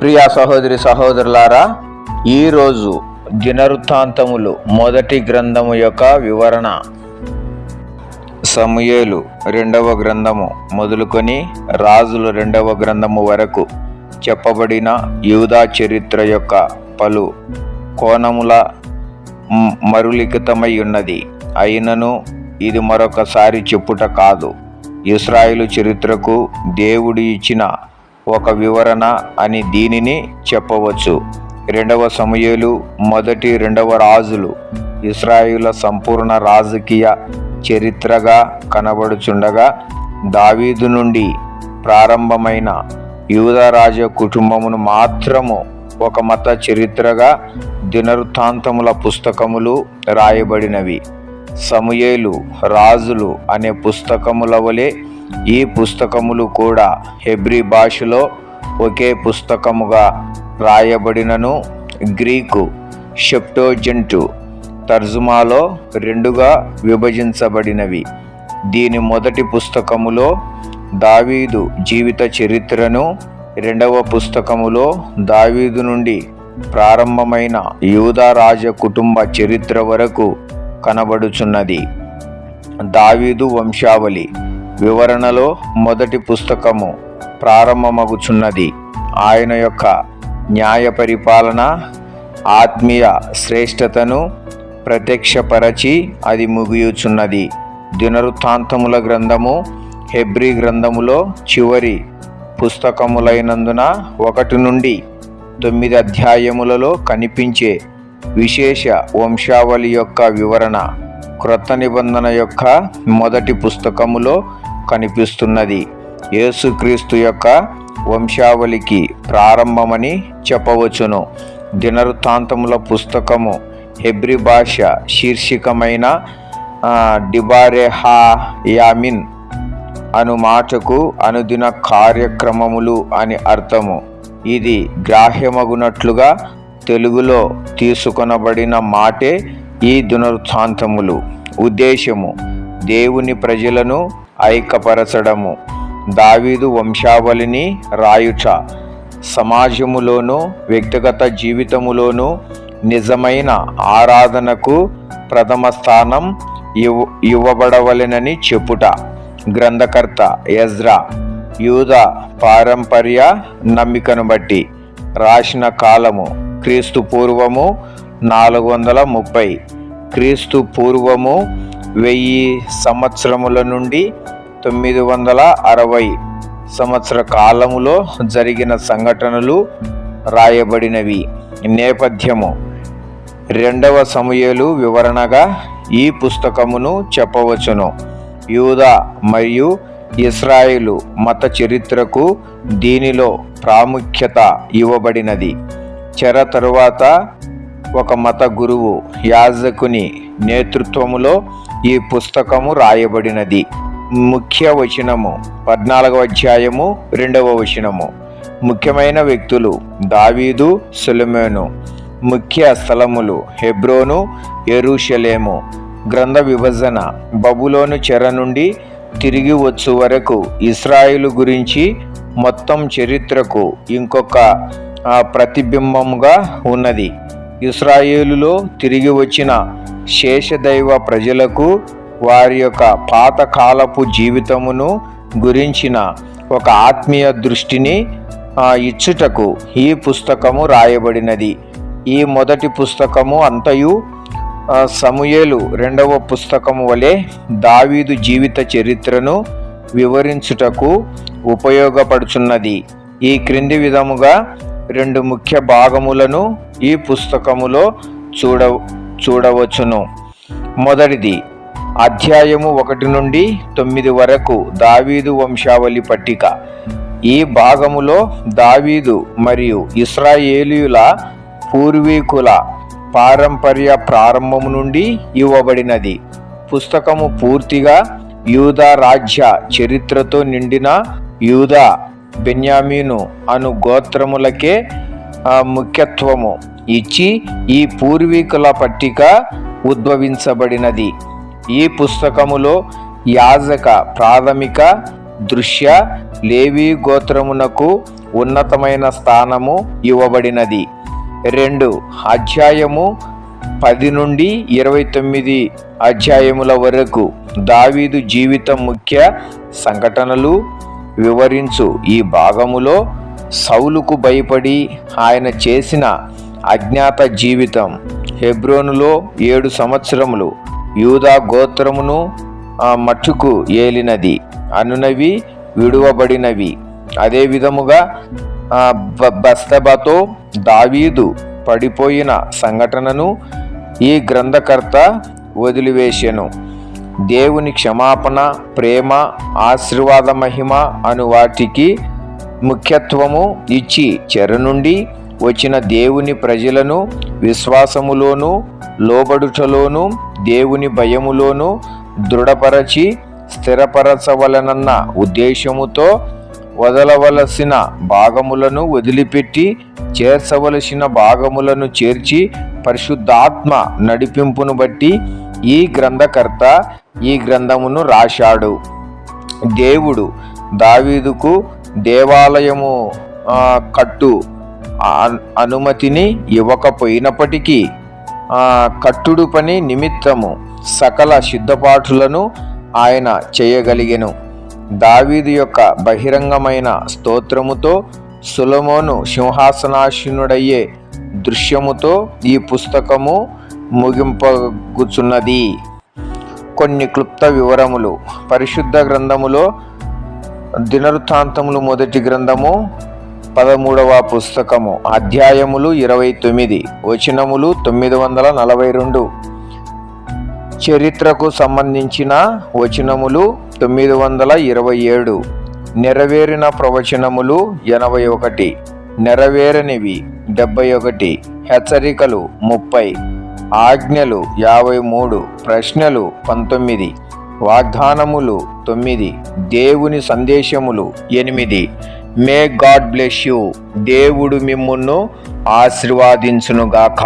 ప్రియ సహోదరి సహోదరులారా ఈరోజు దినవృత్తాంతములు మొదటి గ్రంథము యొక్క వివరణ. సమయేలు రెండవ గ్రంథము మొదలుకొని రాజుల రెండవ గ్రంథము వరకు చెప్పబడిన యూదా చరిత్ర యొక్క పలు కోణముల మరులిఖితమై ఉన్నది. అయినను ఇది మరొకసారి చెప్పుట కాదు. ఇస్రాయిలు చరిత్రకు దేవుడు ఇచ్చిన ఒక వివరణ అని దీనిని చెప్పవచ్చు. రెండవ సమయలు మొదటి రెండవ రాజులు. ఇస్రాయుల సంపూర్ణ రాజకీయ చరిత్రగా కనబడుచుండగా దావీదు నుండి ప్రారంభమైన యూదరాజ కుటుంబమును మాత్రము ఒక మత చరిత్రగా దినవృత్తాంతముల పుస్తకములు రాయబడినవి. సమయేలు రాజులు అనే పుస్తకముల వలె ఈ పుస్తకములు కూడా హెబ్రీ భాషలో ఒకే పుస్తకముగా రాయబడినను గ్రీకు షెప్టోజెంటు తర్జుమాలో రెండుగా విభజించబడినవి. దీని మొదటి పుస్తకములో దావీదు జీవిత చరిత్రను రెండవ పుస్తకములో దావీదు నుండి ప్రారంభమైన యూదా రాజ కుటుంబ చరిత్ర వరకు కనబడుచున్నది. దావీదు వంశావళి వివరణలో మొదటి పుస్తకము ప్రారంభమగుచున్నది. ఆయన యొక్క న్యాయ పరిపాలన ఆత్మీయ శ్రేష్టతను ప్రత్యక్షపరచి అది ముగియుచున్నది. దినరుత్తాంతముల గ్రంథము హెబ్రీ గ్రంథములో చివరి పుస్తకములైనందున ఒకటి నుండి తొమ్మిది అధ్యాయములలో కనిపించే విశేష వంశావళి యొక్క వివరణ క్రొత్త నిబంధన యొక్క మొదటి పుస్తకములో కనిపిస్తున్నది. యేసుక్రీస్తు యొక్క వంశావళికి ప్రారంభమని చెప్పవచ్చును. దినవృత్తాంతముల పుస్తకము హెబ్రి భాష శీర్షికమైన డిబారెహాయామిన్ డిబారెహా యామిన్ అను మాటకు అనుదిన కార్యక్రమములు అని అర్థము. ఇది గ్రాహ్యమగునట్లుగా తెలుగులో తీసుకొనబడిన మాటే ఈ దినవృత్తాంతములు ఉద్దేశము దేవుని ప్రజలను ఐక్యపరచడము దావీదు వంశావళిని రాయుట. సమాజములోనూ వ్యక్తిగత జీవితములోనూ నిజమైన ఆరాధనకు ప్రథమ స్థానం ఇవ్ ఇవ్వబడవలెనని చెప్పుట. గ్రంథకర్త ఎజ్రా యూద పారంపర్య నమ్మికను బట్టి రాసిన కాలము. క్రీస్తు పూర్వము నాలుగు వందల ముప్పై క్రీస్తు పూర్వము వెయ్యి సంవత్సరముల నుండి తొమ్మిది వందల అరవై సంవత్సర కాలములో జరిగిన సంఘటనలు రాయబడినవి. నేపథ్యము రెండవ సమయలు వివరణగా ఈ పుస్తకమును చెప్పవచ్చును. యూదా మరియు ఇస్రాయిలు మత చరిత్రకు దీనిలో ప్రాముఖ్యత ఇవ్వబడినది. చెర తరువాత ఒక మత గురువు యాజకుని నేతృత్వములో ఈ పుస్తకము రాయబడినది. ముఖ్య వచనము పద్నాలుగవ అధ్యాయము రెండవ వచనము. ముఖ్యమైన వ్యక్తులు దావీదు సులమేను. ముఖ్య స్థలములు హెబ్రోను ఎరుషలేము గ్రంథ విభజన బబులోను చెర నుండి తిరిగి వచ్చు వరకు ఇస్రాయిలు గురించి మొత్తం చరిత్రకు ఇంకొక ప్రతిబింబముగా ఉన్నది. ఇస్రాయేలులో తిరిగి వచ్చిన శేషదైవ ప్రజలకు వారి యొక్క పాతకాలపు జీవితమును గురించిన ఒక ఆత్మీయ దృష్టిని ఇచ్చుటకు ఈ పుస్తకము రాయబడినది. ఈ మొదటి పుస్తకము అంతయు సమూయేలు రెండవ పుస్తకము వలె దావీదు జీవిత చరిత్రను వివరించుటకు ఉపయోగపడుచున్నది. ఈ క్రింది విధముగా రెండు ముఖ్య భాగములను ఈ పుస్తకములో చూడ చూడవచ్చును. మొదటిది అధ్యాయము ఒకటి నుండి తొమ్మిది వరకు దావీదు వంశావళి పట్టిక. ఈ భాగములో దావీదు మరియు ఇస్రాయేలీయుల పూర్వీకుల పారంపర్య ప్రారంభము నుండి ఇవ్వబడినది. పుస్తకము పూర్తిగా యూదా రాజ్య చరిత్రతో నిండిన యూదా బెన్యామీను అను గోత్రములకే ముఖ్యత్వము ఇచ్చి ఈ పూర్వీకుల పట్టిక ఉద్భవించబడినది. ఈ పుస్తకములో యాజక ప్రాథమిక దృశ్య లేవి గోత్రమునకు ఉన్నతమైన స్థానము ఇవ్వబడినది. రెండు అధ్యాయము పది నుండి ఇరవై తొమ్మిది అధ్యాయముల వరకు దావీదు జీవితం ముఖ్య సంఘటనలు వివరించు. ఈ భాగములో సౌలుకు భయపడి ఆయన చేసిన అజ్ఞాత జీవితం. హెబ్రోనులో ఏడు సంవత్సరములు. యూదా గోత్రమును మట్టుకు ఏలినది. అనునవి విడువబడినవి. అదే విధముగా బ- బస్తబతో దావీదు పడిపోయిన సంఘటనను ఈ గ్రంథకర్త వదిలివేసెను దేవుని క్షమాపణ ప్రేమ ఆశీర్వాద మహిమ అను వాటికి ముఖ్యత్వము ఇచ్చి చెర నుండి వచ్చిన దేవుని ప్రజలను విశ్వాసములోను లోబడుటలోను దేవుని భయములోను దృఢపరచి స్థిరపరచవలనన్న ఉద్దేశముతో వదలవలసిన భాగములను వదిలిపెట్టి చేర్చవలసిన భాగములను చేర్చి పరిశుద్ధాత్మ నడిపింపును బట్టి ఈ గ్రంథకర్త ఈ గ్రంథమును రాశాడు. దేవుడు దావీదుకు దేవాలయము కట్టు అనుమతిని ఇవ్వకపోయినప్పటికీ కట్టుడు పని నిమిత్తము సకల సిద్ధపాఠులను ఆయన చేయగలిగెను. దావీదు యొక్క బహిరంగమైన స్తోత్రముతో సులమోను సింహాసనాశీనుడయ్యే దృశ్యముతో ఈ పుస్తకము ముగింపగుచున్నది. కొన్ని క్లుప్త వివరములు. పరిశుద్ధ గ్రంథములో దినవృత్తాంతములు మొదటి గ్రంథము పదమూడవ పుస్తకము అధ్యాయములు ఇరవై తొమ్మిది వచనములు తొమ్మిది వందల నలభై రెండు. చరిత్రకు సంబంధించిన వచనములు తొమ్మిది వందల ఇరవై ఏడు. నెరవేరిన ప్రవచనములు ఎనభై ఒకటి నెరవేరనివి డెబ్బై ఒకటి హెచ్చరికలు ముప్పై. ఆజ్ఞలు యాభై మూడు ప్రశ్నలు పంతొమ్మిది వాగ్దానములు తొమ్మిది దేవుని సందేశములు ఎనిమిది. May god bless you. దేవుడు మిమ్మును ఆశీర్వాదించునుగాక.